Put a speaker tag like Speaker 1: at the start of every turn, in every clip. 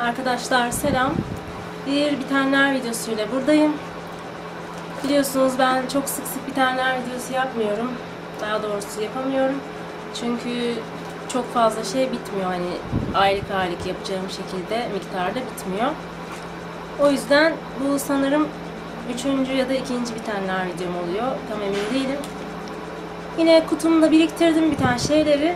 Speaker 1: Arkadaşlar selam. Bir bitenler videosuyla buradayım. Biliyorsunuz ben çok sık sık bitenler videosu yapmıyorum. Daha doğrusu yapamıyorum. Çünkü çok fazla şey bitmiyor. Hani aylık aylık yapacağım şekilde miktarda bitmiyor. O yüzden bu sanırım üçüncü ya da ikinci bitenler videom oluyor. Tam emin değilim. Yine kutumda biriktirdim biten şeyleri.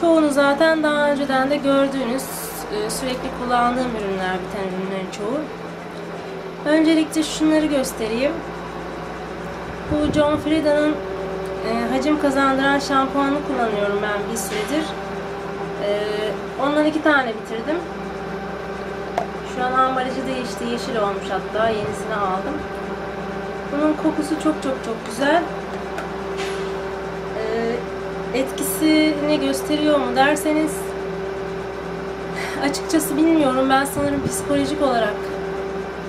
Speaker 1: Çoğunu zaten daha önceden de gördüğünüz sürekli kullandığım ürünler, biten ürünlerin çoğu. Öncelikle şunları göstereyim. Bu John Frieda'nın e, hacim kazandıran şampuanı kullanıyorum ben bir süredir. E, ondan iki tane bitirdim. Şu an ambalajı değişti, yeşil olmuş hatta. Yenisini aldım. Bunun kokusu çok çok çok güzel. E, etkisini gösteriyor mu derseniz açıkçası bilmiyorum. Ben sanırım psikolojik olarak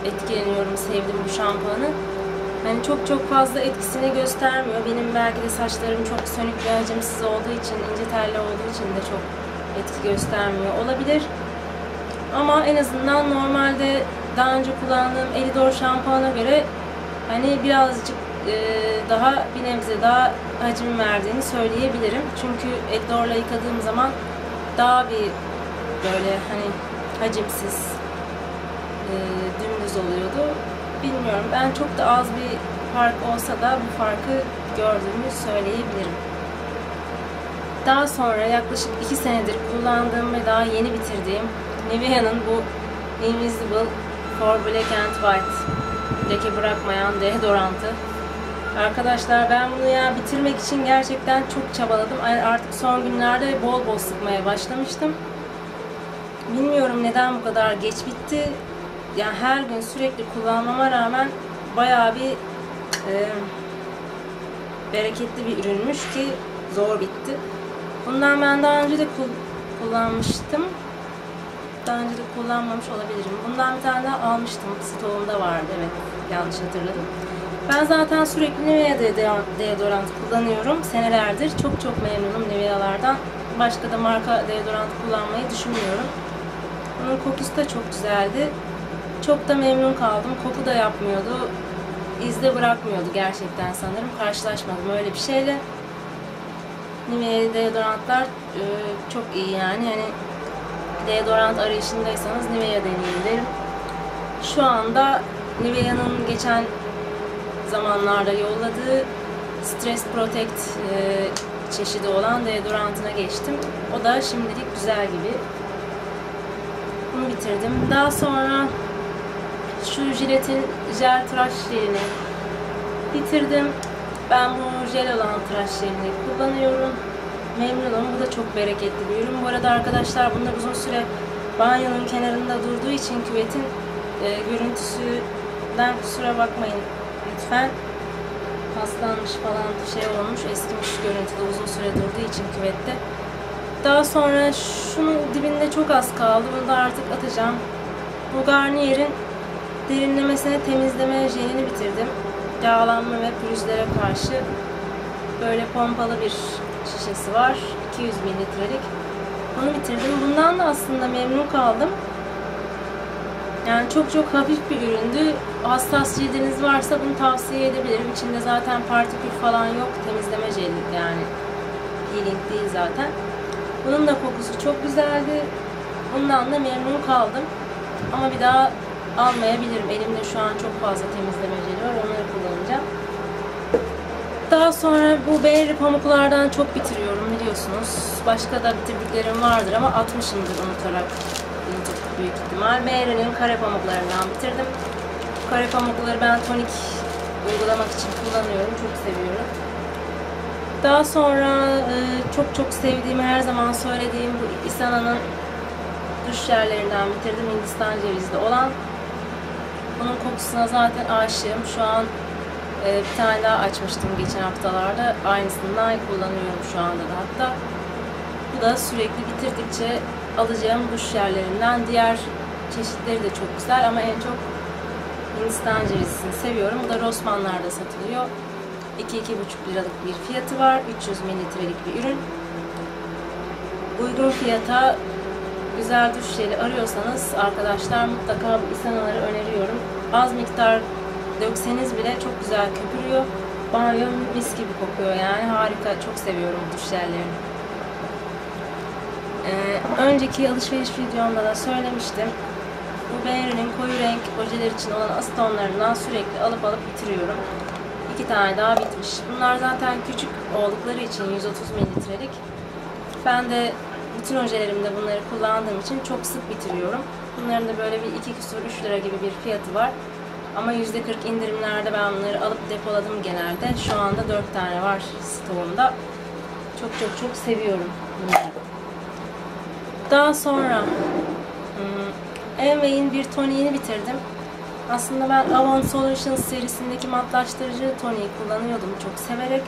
Speaker 1: etkileniyorum, sevdim bu şampuanı. Hani çok çok fazla etkisini göstermiyor. Benim belki de saçlarım çok sönük ve hacimsiz olduğu için, ince telli olduğu için de çok etki göstermiyor olabilir. Ama en azından normalde daha önce kullandığım Elidor şampuana göre hani birazcık e, daha bir nebze daha hacim verdiğini söyleyebilirim. Çünkü Elidor'la yıkadığım zaman daha bir böyle hani hacimsiz e, dümdüz oluyordu. Bilmiyorum. Ben çok da az bir fark olsa da bu farkı gördüğümü söyleyebilirim. Daha sonra yaklaşık 2 senedir kullandığım ve daha yeni bitirdiğim Nivea'nın bu Invisible for Black and White leke bırakmayan deodorantı. Arkadaşlar ben bunu ya bitirmek için gerçekten çok çabaladım. Artık son günlerde bol bol sıkmaya başlamıştım. Bilmiyorum neden bu kadar geç bitti. Yani her gün sürekli kullanmama rağmen bayağı bir e, bereketli bir ürünmüş ki zor bitti. Bundan ben daha önce de kullanmıştım. Daha önce de kullanmamış olabilirim. Bundan bir tane daha almıştım. Stoğumda vardı evet. Yanlış hatırladım. Ben zaten sürekli Nivea deodorant kullanıyorum. Senelerdir. Çok çok memnunum Nivea'lardan. Başka da marka deodorant kullanmayı düşünmüyorum. Kokusu da çok güzeldi. Çok da memnun kaldım. Koku da yapmıyordu. İzde bırakmıyordu gerçekten sanırım. Karşılaşmadım öyle bir şeyle. Nivea deodorantlar e, çok iyi yani. Hani deodorant arayışındaysanız Nivea deneyin derim. Şu anda Nivea'nın geçen zamanlarda yolladığı Stress Protect e, çeşidi olan deodorantına geçtim. O da şimdilik güzel gibi. Bitirdim. Daha sonra şu jiletin jel tıraş jelini bitirdim. Ben bu jel olan tıraş jelini kullanıyorum. Memnunum. Bu da çok bereketli bir ürün. Bu arada arkadaşlar bunlar uzun süre banyonun kenarında durduğu için küvetin e, görüntüsünden kusura bakmayın lütfen. Paslanmış falan şey olmuş, eskimiş görüntüde uzun süre durduğu için küvette. Daha sonra şunun dibinde çok az kaldı. Bunu da artık atacağım. Bu Garnier'in derinlemesine temizleme jelini bitirdim. Yağlanma ve pürüzlere karşı böyle pompalı bir şişesi var. 200 mililitrelik. Bunu bitirdim. Bundan da aslında memnun kaldım. Yani çok çok hafif bir üründü. Hassas cildiniz varsa bunu tavsiye edebilirim. İçinde zaten partikül falan yok. Temizleme jeli yani. Peeling değil zaten. Bunun da kokusu çok güzeldi. Bundan da memnun kaldım. Ama bir daha almayabilirim. Elimde şu an çok fazla temizleme jeli var. Onları kullanacağım. Daha sonra bu Berry pamuklardan çok bitiriyorum biliyorsunuz. Başka da bitirdiklerim vardır ama atmışımdır unutarak büyük ihtimal. Berry'nin kare pamuklarından bitirdim. Kare pamukları ben tonik uygulamak için kullanıyorum. Çok seviyorum. Daha sonra e, çok çok sevdiğim, her zaman söylediğim bu Isana'nın duş yerlerinden bitirdim. Hindistan cevizli olan. Bunun kokusuna zaten aşığım. Şu an e, bir tane daha açmıştım geçen haftalarda. Aynısından kullanıyorum şu anda da hatta. Bu da sürekli bitirdikçe alacağım duş yerlerinden. Diğer çeşitleri de çok güzel ama en çok Hindistan cevizini seviyorum. Bu da Rossmann'larda satılıyor. 2-2,5 liralık bir fiyatı var. 300 mililitrelik bir ürün. Uygun fiyata güzel duş jeli arıyorsanız arkadaşlar mutlaka bu Isana'ları öneriyorum. Az miktar dökseniz bile çok güzel köpürüyor. Banyo mis gibi kokuyor yani harika. Çok seviyorum duş jellerini. Ee, önceki alışveriş videomda da söylemiştim. Bu Benri'nin koyu renk ojeler için olan asitonlarından sürekli alıp alıp bitiriyorum. İki tane daha bitmiş. Bunlar zaten küçük oldukları için 130 mililitrelik. Ben de bütün ojelerimde bunları kullandığım için çok sık bitiriyorum. Bunların da böyle bir 2 küsur 3 lira gibi bir fiyatı var. Ama %40 indirimlerde ben bunları alıp depoladım genelde. Şu anda 4 tane var stoğumda. Çok çok çok seviyorum bunları. Daha sonra hmm, Envey'in bir toniğini bitirdim. Aslında ben Avon Solutions serisindeki matlaştırıcı toniği kullanıyordum çok severek.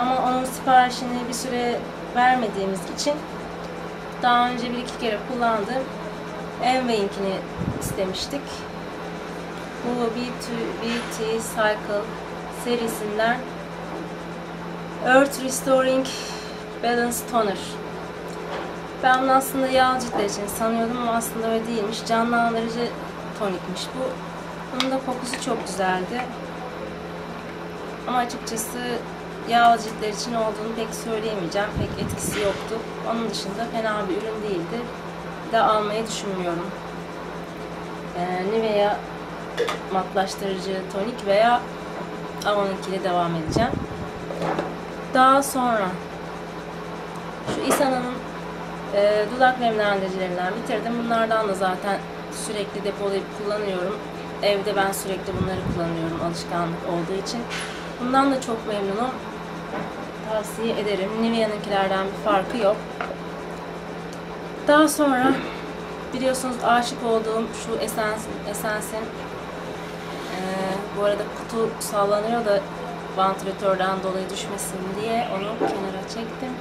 Speaker 1: Ama onun siparişini bir süre vermediğimiz için daha önce bir iki kere kullandığım Envey'inkini istemiştik. Bu B2, BT Cycle serisinden Earth Restoring Balance Toner. Ben bunu aslında yağ ciltler için sanıyordum ama aslında öyle değilmiş. Canlandırıcı tonikmiş bu. Bunun da kokusu çok güzeldi. Ama açıkçası yağ ciltler için olduğunu pek söyleyemeyeceğim. Pek etkisi yoktu. Onun dışında fena bir ürün değildi. De almayı düşünmüyorum. Ee, Nivea matlaştırıcı tonik veya Avon ile devam edeceğim. Daha sonra şu Isana'nın e, dudak nemlendiricilerinden bitirdim. Bunlardan da zaten sürekli depolayıp kullanıyorum. Evde ben sürekli bunları kullanıyorum alışkanlık olduğu için. Bundan da çok memnunum. Tavsiye ederim. Nivea'nınkilerden bir farkı yok. Daha sonra biliyorsunuz aşık olduğum şu Essence, Essence'in e, bu arada kutu sallanıyor da vantilatörden dolayı düşmesin diye onu kenara çektim.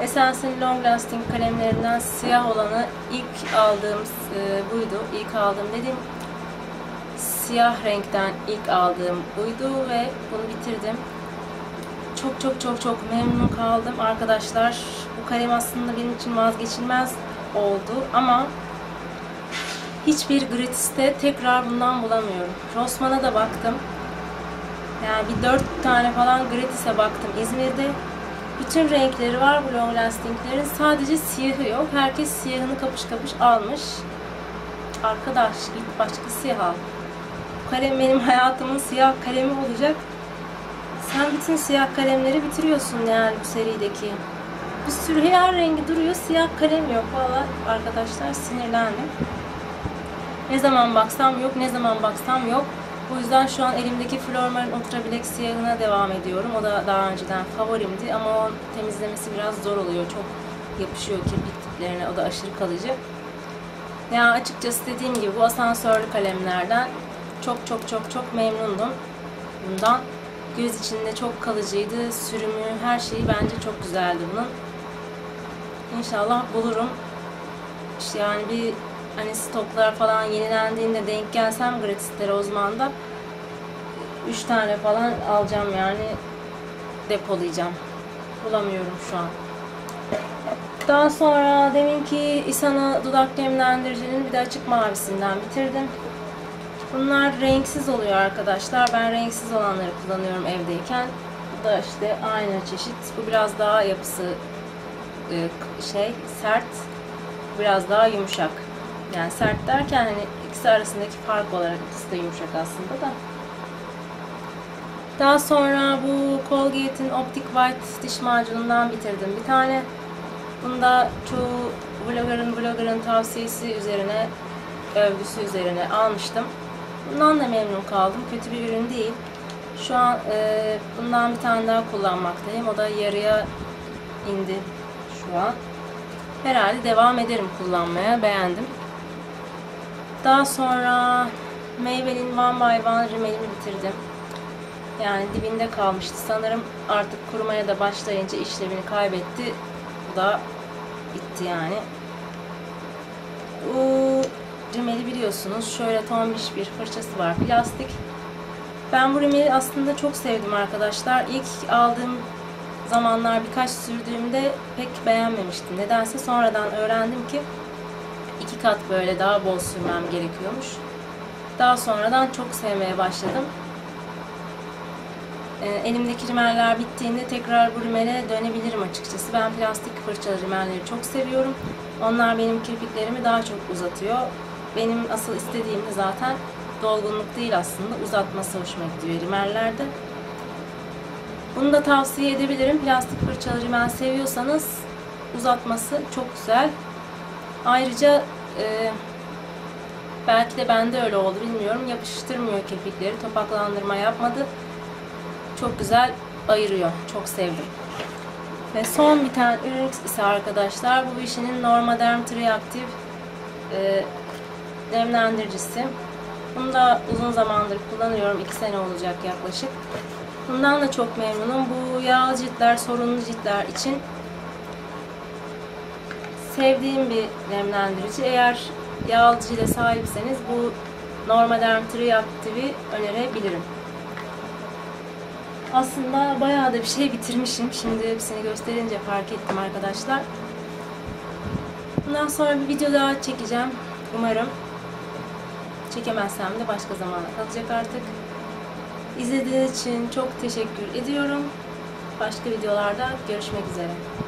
Speaker 1: Essence'in Long Lasting kalemlerinden siyah olanı ilk aldığım e, buydu. İlk aldığım dediğim siyah renkten ilk aldığım buydu ve bunu bitirdim. Çok çok çok çok memnun kaldım arkadaşlar. Bu kalem aslında benim için vazgeçilmez oldu ama hiçbir gratis'te tekrar bundan bulamıyorum. Rossmann'a da baktım. Yani bir dört tane falan gratis'e baktım İzmir'de. Bütün renkleri var bu long lastinglerin. Sadece siyahı yok. Herkes siyahını kapış kapış almış. Arkadaş git başka siyah al. Bu kalem benim hayatımın siyah kalemi olacak. Sen bütün siyah kalemleri bitiriyorsun yani bu serideki. Bir sürü her rengi duruyor. Siyah kalem yok. Valla arkadaşlar sinirlendim. Ne zaman baksam yok. Ne zaman baksam yok. O yüzden şu an elimdeki Flormar'ın Ultra Black devam ediyorum. O da daha önceden favorimdi ama o temizlemesi biraz zor oluyor. Çok yapışıyor kirpik tiplerine. O da aşırı kalıcı. Yani açıkçası dediğim gibi bu asansörlü kalemlerden çok çok çok çok memnundum. Bundan göz içinde çok kalıcıydı. Sürümü, her şeyi bence çok güzeldi bunun. İnşallah bulurum. İşte yani bir hani stoklar falan yenilendiğinde denk gelsem gratislere o zaman da 3 tane falan alacağım yani depolayacağım. Bulamıyorum şu an. Daha sonra deminki Isana dudak nemlendiricinin bir de açık mavisinden bitirdim. Bunlar renksiz oluyor arkadaşlar. Ben renksiz olanları kullanıyorum evdeyken. Bu da işte aynı çeşit. Bu biraz daha yapısı e, şey sert. Biraz daha yumuşak. Yani sert derken hani ikisi arasındaki fark olarak ikisi de yumuşak aslında da. Daha sonra bu Colgate'in Optic White diş macunundan bitirdim bir tane. Bunda çoğu vlogger'ın vlogger'ın tavsiyesi üzerine, övgüsü üzerine almıştım. Bundan da memnun kaldım. Kötü bir ürün değil. Şu an e, bundan bir tane daha kullanmaktayım. O da yarıya indi şu an. Herhalde devam ederim kullanmaya. Beğendim. Daha sonra Maybelline One by One rimelimi bitirdim. Yani dibinde kalmıştı. Sanırım artık kurumaya da başlayınca işlevini kaybetti. Bu da bitti yani. Bu rimeli biliyorsunuz. Şöyle tombiş bir fırçası var. Plastik. Ben bu rimeli aslında çok sevdim arkadaşlar. İlk aldığım zamanlar birkaç sürdüğümde pek beğenmemiştim. Nedense sonradan öğrendim ki kat böyle daha bol sürmem gerekiyormuş. Daha sonradan çok sevmeye başladım. Ee, elimdeki rimeller bittiğinde tekrar bu rimele dönebilirim açıkçası. Ben plastik fırçalı rimelleri çok seviyorum. Onlar benim kirpiklerimi daha çok uzatıyor. Benim asıl istediğim de zaten dolgunluk değil aslında uzatması hoşuma gidiyor rimellerde. Bunu da tavsiye edebilirim. Plastik fırçalı rimel seviyorsanız uzatması çok güzel. Ayrıca e, belki de bende öyle oldu bilmiyorum. Yapıştırmıyor kirpikleri. Topaklandırma yapmadı. Çok güzel ayırıyor. Çok sevdim. Ve son bir tane ürün ise arkadaşlar bu işinin Normaderm Triactive e, nemlendiricisi. Bunu da uzun zamandır kullanıyorum. 2 sene olacak yaklaşık. Bundan da çok memnunum. Bu yağlı ciltler, sorunlu ciltler için sevdiğim bir nemlendirici. Eğer yağlı sahipseniz bu Normaderm Triactive'i önerebilirim. Aslında bayağı da bir şey bitirmişim. Şimdi hepsini gösterince fark ettim arkadaşlar. Bundan sonra bir video daha çekeceğim. Umarım. Çekemezsem de başka zamana kalacak artık. İzlediğiniz için çok teşekkür ediyorum. Başka videolarda görüşmek üzere.